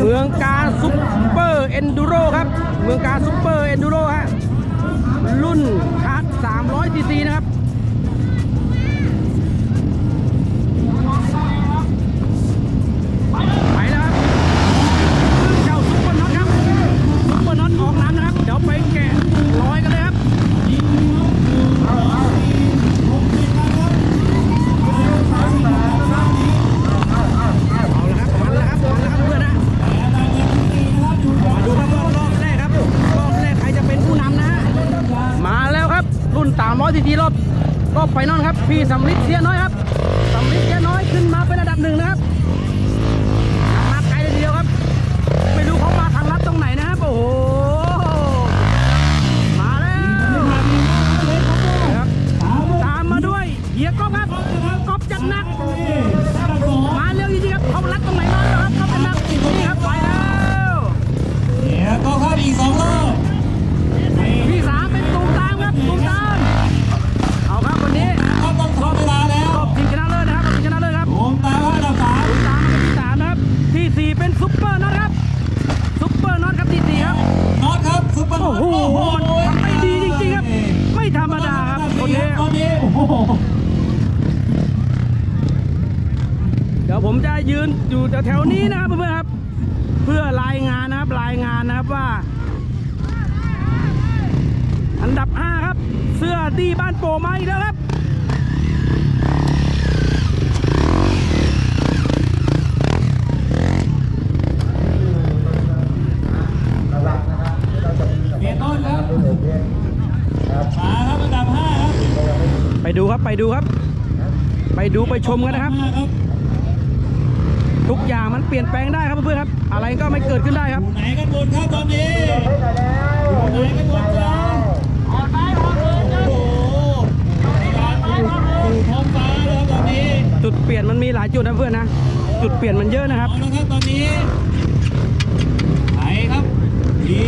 เมืองกาซุปเปอร์เอนดูโรครับ เมืองกาซุปเปอร์เอนดูโรฮะรุ่นคาร์ด300ซีซีนะครับ รุ่น300ซีซีรอบรอบไฟนอลครับพี่สำลิดเสียน้อยครับสำลิดเสียน้อยขึ้นมาเป็นอันดับหนึ่งนะครับ ผมจะยืนอยู่แถวๆนี้นะครับเพื่อนๆครับ เพื่อรายงานนะครับรายงานนะครับว่า อันดับ 5 ครับ เสื้อดีบ้านโปมาอีกแล้วครับเปลี่ยนต้นครับมาครับอันดับห้าครับไปดูครับไปดูครับ ไปดูไปชมกันนะครับห้าครับ ทุกอย่างมันเปลี่ยนแปลงได้ครับเพื่อนๆครับ อะไรก็ไม่เกิดขึ้นได้ครับอยู่ไหนกันบนครับตอนนี้อยู่ไหนกันบนครับโอ้โหการอยู่ท้องฟ้าแล้วตอนนี้จุดเปลี่ยนมันมีหลายจุดนะเพื่อนนะจุดเปลี่ยนมันเยอะนะครับเอาละครับตอนนี้ไหนครับดี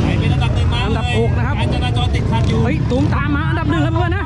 ไหนเป็นอันดับหนึ่งมาอันดับเลยหกนะครับการจราจรติดขัดอยู่เฮ้ยตูมตามมาอันดับหนึ่งครับเพื่อนนะ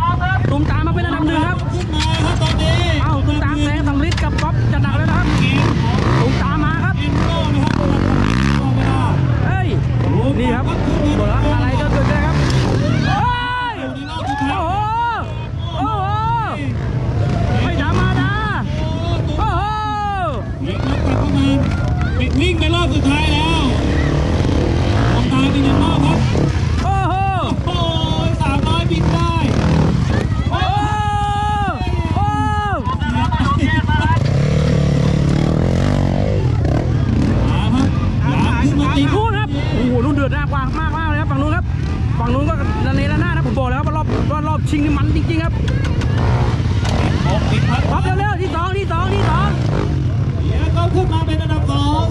มาเป็นอันดับสอง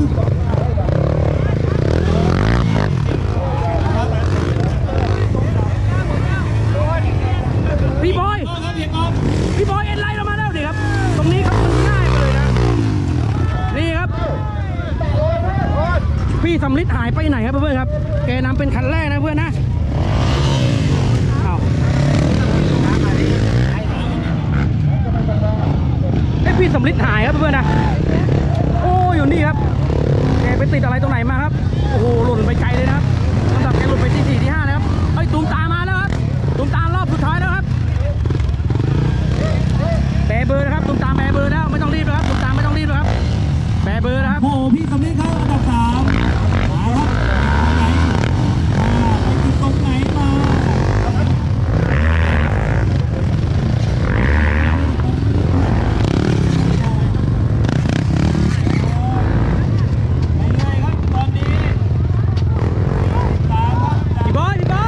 พี่บอยก็ครับเพียงออฟพี่บอยเอ็นไลน์เรามาแล้วดิครับ ตรงนี้ครับมันง่ายไปเลยนะ นี่ครับ พี่สำลิดหายไปไหนครับเพื่อนๆครับ แกนำเป็นคันแรกนะเพื่อนนะเอาไอยพี่สำลิดหายครับเพื่อนๆนะ โอ้อยู่นี่ครับแกไปติดอะไรตรงไหนมาครับ โอ้โหหล่นไปไกลเลยนะครับลำดับแกหล่นไปที่สี่ที่ห้านะครับเอ้ยตูมตามมาแล้วครับตูมตามรอบสุดท้ายแล้วครับ แบเบอร์นะครับตุ้มตามแบเบอร์แล้วไม่ต้องรีบนะครับตุ้มตามไม่ต้องรีบนะครับ แบเบอร์นะครับ โอ้โหพี่สำลีเข้าอันดับสามมาครับไหนมาไปติดตรงไหนมาเป็นไงครับตอนนี้ตามครับจาก พี่บอยพี่บอย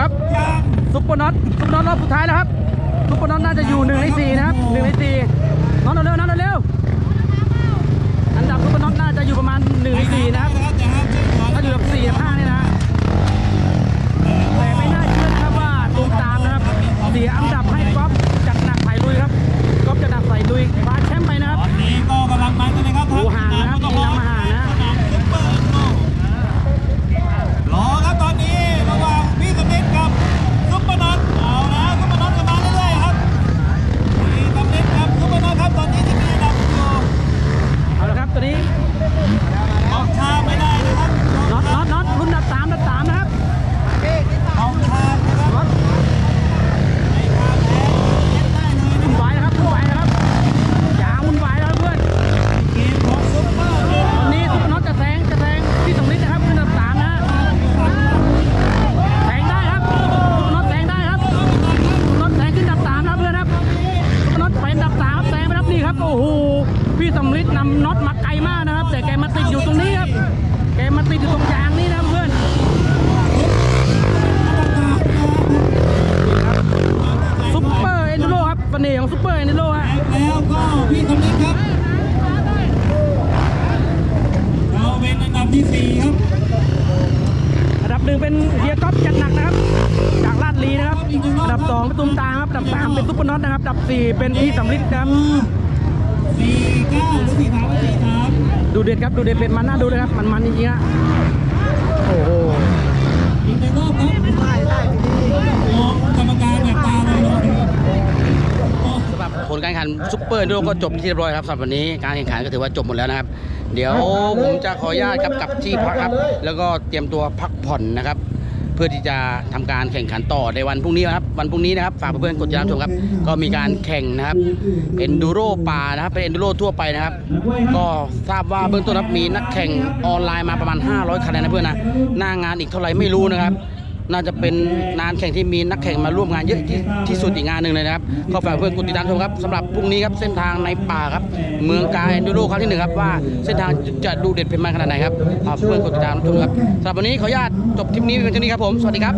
รอบ ยัง ซุปเปอร์น็อตซุปเปอร์น็อตรอบสุดท้ายแล้วครับซุปเปอร์น็อตน่าจะอยู่ หนึ่งในสี่นะครับหนึ่งในสี่น็อตเร็วๆน็อตเร็วๆอันดับซุปเปอร์น็อตน่าจะอยู่ประมาณหนึ่งในสี่นะครับก่อนถ้าอยู่แบบสี่กับห้าเนี่ยนะแต่ไม่น่าเชื่อครับว่าตูมตามนะครับเสียอันดับให้ก๊อฟ ซุปเปอร์น็อตนะครับอันดับสี่เป็นพี่สำลิดนะครับสี่เก้าหรือสี่สามสี่สามดูเด็ดครับ ดูเด็ดเป็นมันน่าดูเลยครับ มันมันจริงๆฮะโอ้โหอีกหนึ่งรอบครับได้ได้มองกรรมการแบบตาเลยเนาะโอ้สำหรับผลการแข่งขันซุปเปอร์ดูก็จบที่เรียบร้อยครับสำหรับวันนี้การแข่งขันก็ถือว่าจบหมดแล้วนะครับ เดี๋ยวผมจะขออนุญาตครับกลับที่พักครับ แล้วก็เตรียมตัวพักผ่อนนะครับ เพื่อที่จะทำการแข่งขันต่อในวันพรุ่งนี้นะครับ วันพรุ่งนี้นะครับฝากเพื่อนๆกดติดตามชมครับ ก็มีการแข่งนะครับเอนดูโรป่านะครับเป็นเอนดูโรทั่วไปนะครับ ก็ทราบว่าเบื้องต้นนะครับมีนักแข่งออนไลน์มาประมาณ 500คะแนนนะเพื่อนนะหน้างานอีกเท่าไหร่ไม่รู้นะครับ น่าจะเป็นงานแข่งที่มีนักแข่งมาร่วมงานเยอะที่ที่สุดอีกงานหนึ่งเลยนะครับก็ฝากเพื่อนกดติดตามชมครับสำหรับพรุ่งนี้ครับเส้นทางในป่าครับ เมืองกาเอนดูโรครั้งที่หนึ่งครับว่าเส้นทางจะดูเด็ดเป็นมากขนาดไหนครับฝากเพื่อนกดติดตามชมครับสำหรับวันนี้ขออนุญาตจบทริปนี้เป็นเท่านี้ครับผมสวัสดีครับ